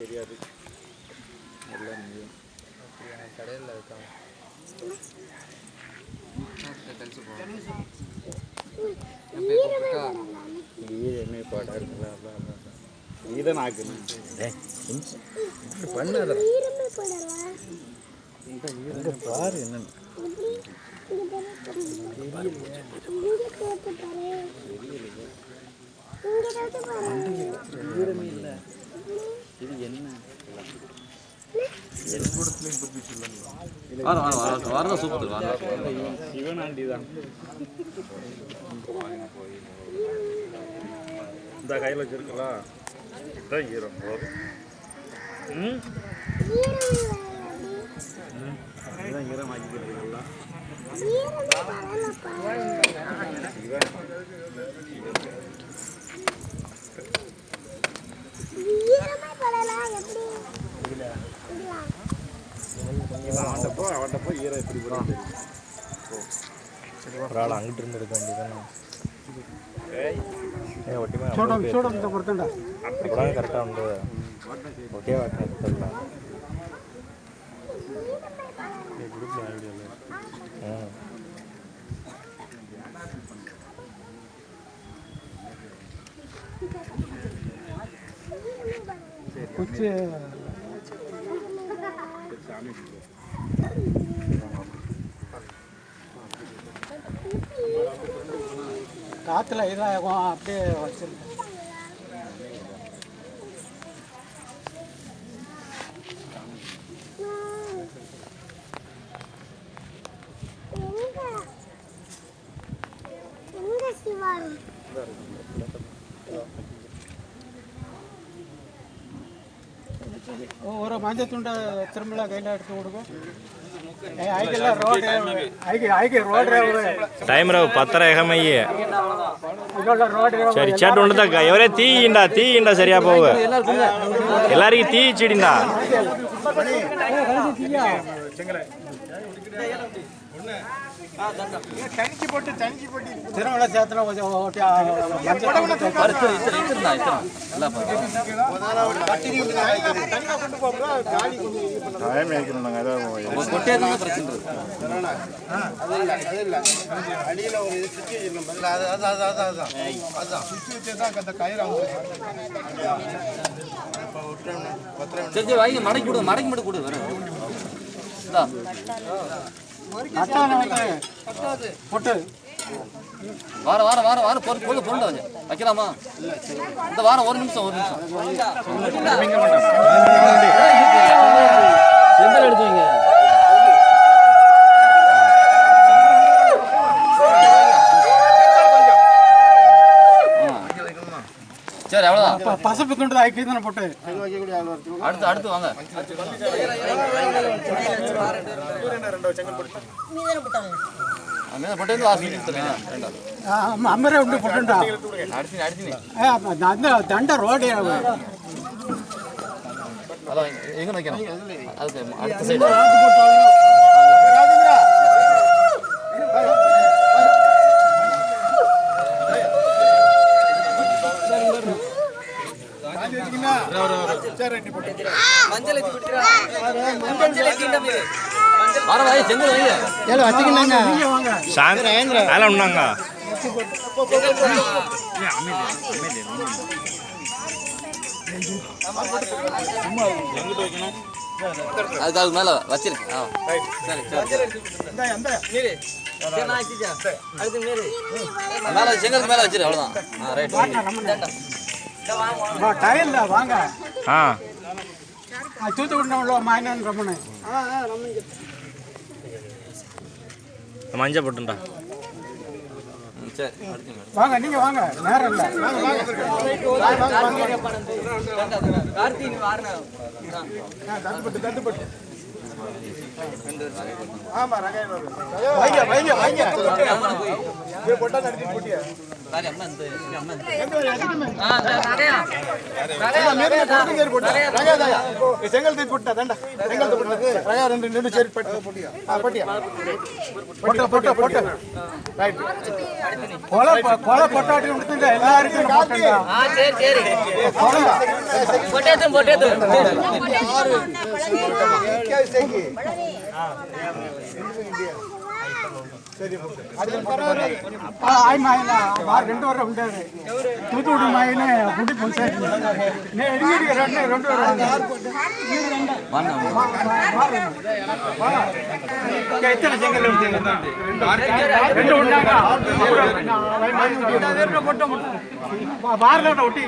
தெரியாது. எல்லாம் நீயும் கடையில் கழிச்சு போவோம் நீ என்ன பாடா இருக்குல்ல. நீ தான் ஆக்கணும் பண்ணாத பாரு என்னன்னு. இது என்ன? வர வர வர வரதான் சூப்பர் வர இவன் ஆண்டி தான். இந்த கையில் வச்சிருக்கலாம் இதான் ஈரம் ம்? இதான் ஈரம் ஆக்கிக்கிறது நல்லா. இவன். இவன் அவன்கிட்ட போ அவன்கிட்ட போய் ஈரம் எப்படி போகிறான் ஒரு ஆள் அங்கிட்டு இருந்து எடுக்க வேண்டியதானே ஏய். ஏன் ஒட்டிமே அப்பதான் கரெக்டாக வந்து ஒட்டே வாட்டின எடுத்துடலாம் ம் சாமி காற்றுல இதாகும் அப்படியே வச்சிருக்கேன் ஒரு மஞ்சத்துண்டை திரும்பல கையில் எடுத்து கொடுக்கும் టైం రావు పత్తర ఏకమయ్యే సరి చెట్టు ఉండదా ఎవరే తీయిండా తీయిండా సరియా పోవు ఎల్లారికి తీయిచ్చిడిండా தனிச்சு போட்டு தனிச்சு போட்டு திருமண சேத்துல கொஞ்சம் பருத்து இத்தனை இத்தனை இத்தனை டைம் மடக்கி மடக்கி கொடு வரும் போட்டு வார வார வார வார பொருள் பொருள் பொருள் வச்சு வைக்கலாமா? இந்த வாரம் ஒரு நிமிஷம் ஒரு நிமிஷம். செந்தல் எடுத்து வைங்க. சரி அவ்வளோதான் பசப்பு துண்டு ஐக்கி தானே போட்டு? அடுத்து அடுத்து வாங்க. போட்டு அம்மரே உண்டு அடுத்து அந்த தண்ட ரோடு எங்க அதுக்கு அடுத்த சைடு ஏழு வச்சுக்கினாங்க அதெல்லாம் உண்ணாங்க. அதுக்கு மேல வச்சிருக்கேன் சரி மேல. செங்கலுக்கு மேல வச்சிரு அவ்வளவுதான். ஆ ரைட். டயர்ல வாங்க. ஆ. தூத்துக்குடி உள்ள மாயனன் ரமணு. மஞ்சள் போட்டுண்டா வாங்க நீங்க வாங்க. நேரம் இல்லை. வாங்க வாங்க வைங்க. வைங்க வைங்க செங்கல் தூக்கி தாண்டா செங்கல் தூக்கி ரெண்டு ரெண்டு பட்டியா ரைட் கொலை கொலை பொட்டாட்டி கொடுத்துங்க எல்லாருக்கும் ఆయన ఆయన వారు రెండు వరకు ఉంటారు తూతుడు మా ఆయన గుడి పొందారు నేను ఎనిమిది రెండు రెండు ఇతర జంగల్ రెండు ఉన్నాక బార్లో ఒకటి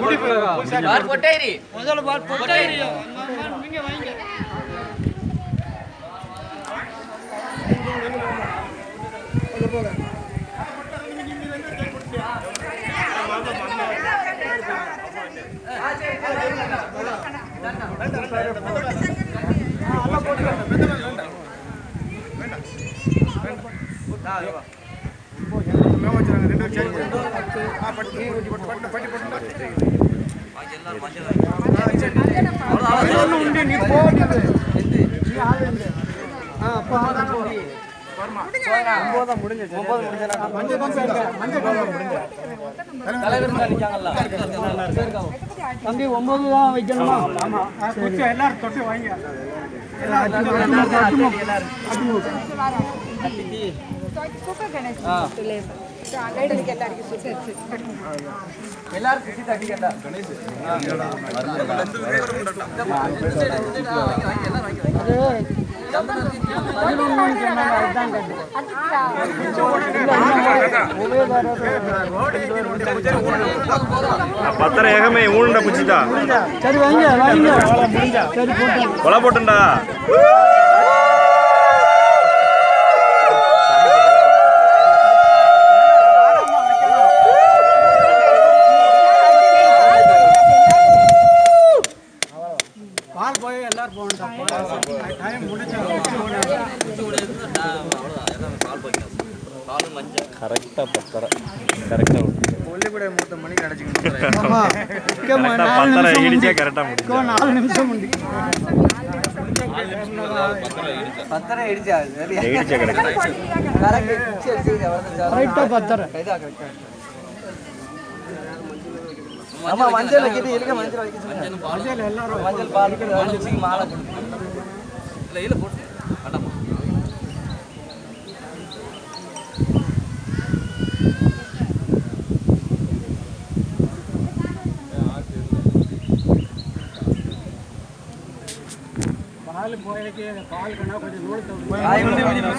గుడి పొందారు ఉండి నీ పోటీ தம்பி ஒன்பது தான் வைக்கணுமா எல்லாரும் தொட்டு வாங்க பத்திர ஏகமே ஊண்ட புச்சிட்டா. சரி வாங்க வாங்க. சரி போட்டுண்டா பால் போய் எல்லாரும் போகணும் டைம் முடிஞ்சு கரெக்டா பத்தரை. கரெக்டா கொல்லிப்படை மூத்த மணி கிடைச்சிக்கணும். ஆமா. பத்தரை இடிச்சா கரெக்டா முடியும் நாலு நிமிஷம் உண்டு பத்தரை இடிச்சா இடிச்சா கரெக்டாக பத்தரை. ஆமா மஞ்சள் இருக்க மஞ்சள் வைக்க மஞ்சள் எல்லாரும் மஞ்சள் பால் மாலை கொடுக்கணும் இல்லை இல்லை போட்டு. பால் போயதுக்கு